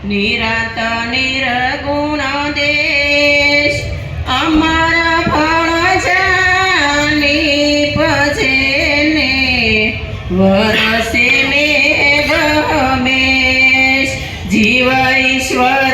નિરત નિર્ગુણ દેશ અમારા ફળ જાની પજે ને વરસે મે હમેશ જીવ ઈશ્વર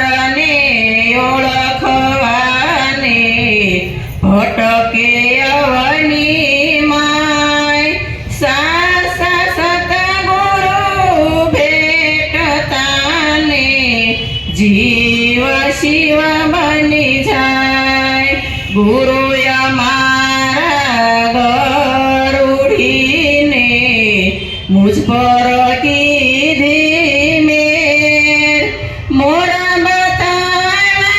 જીવ શિવ બની જાય. ગુરુ અમારા ગરુડીને મુજ પર કીધી મે મોરા બતાવા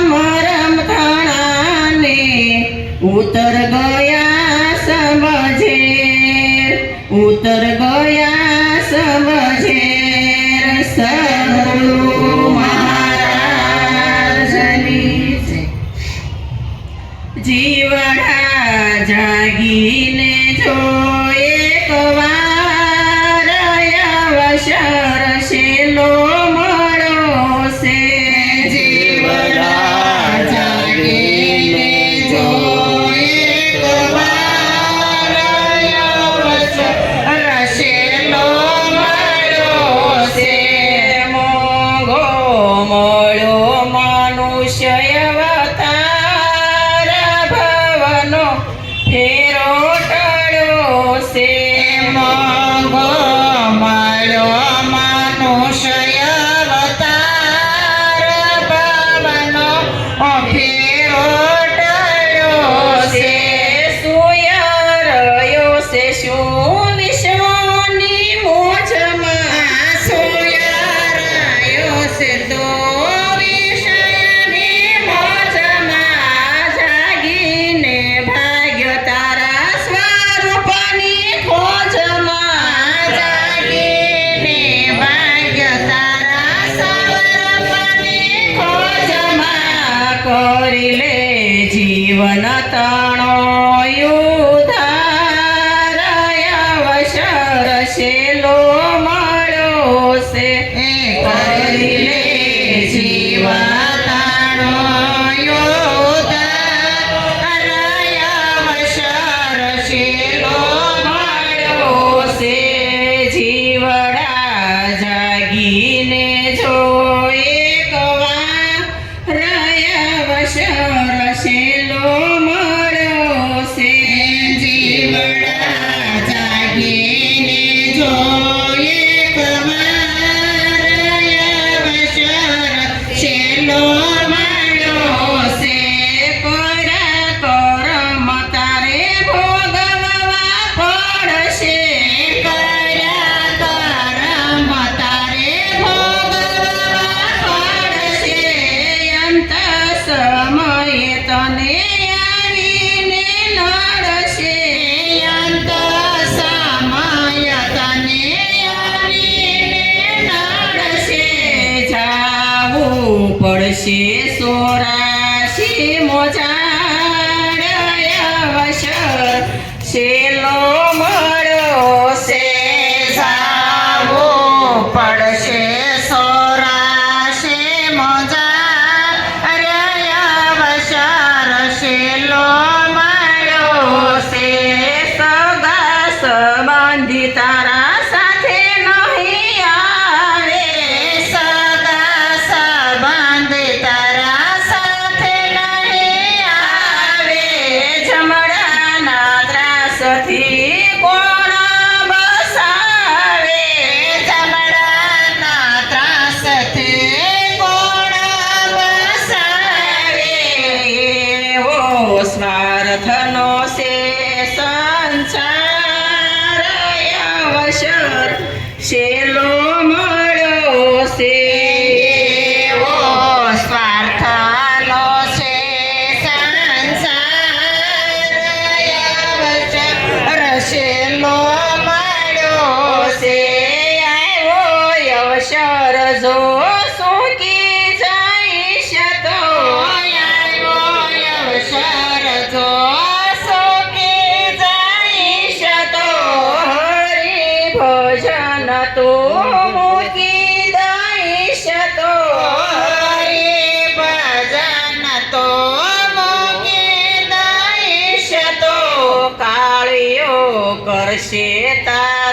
મરમ થાણાને ઉતર ગયા સમજે. ઉતર ગયા जागी Lord. છે સોરાશી મોજાડયવશર શેલો મળ્યો છે જાવો પડશે. Shelo મન તો મૂકી દઈશ તો ભજન તો મૂકી દઈશ તો કાળિયો કરશે તા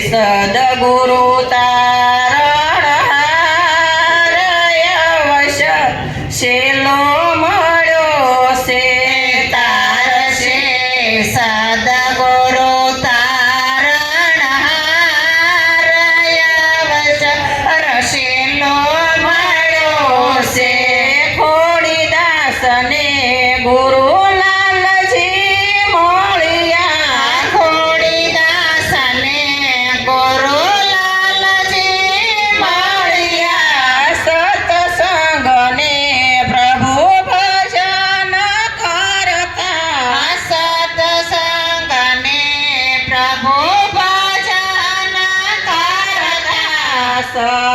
Sadaguru Tat. sa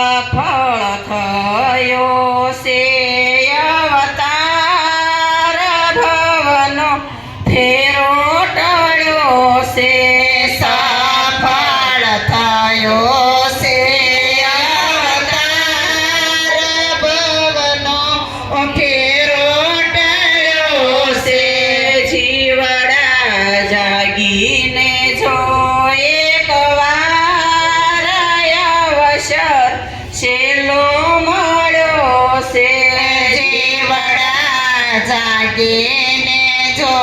જાગીને જો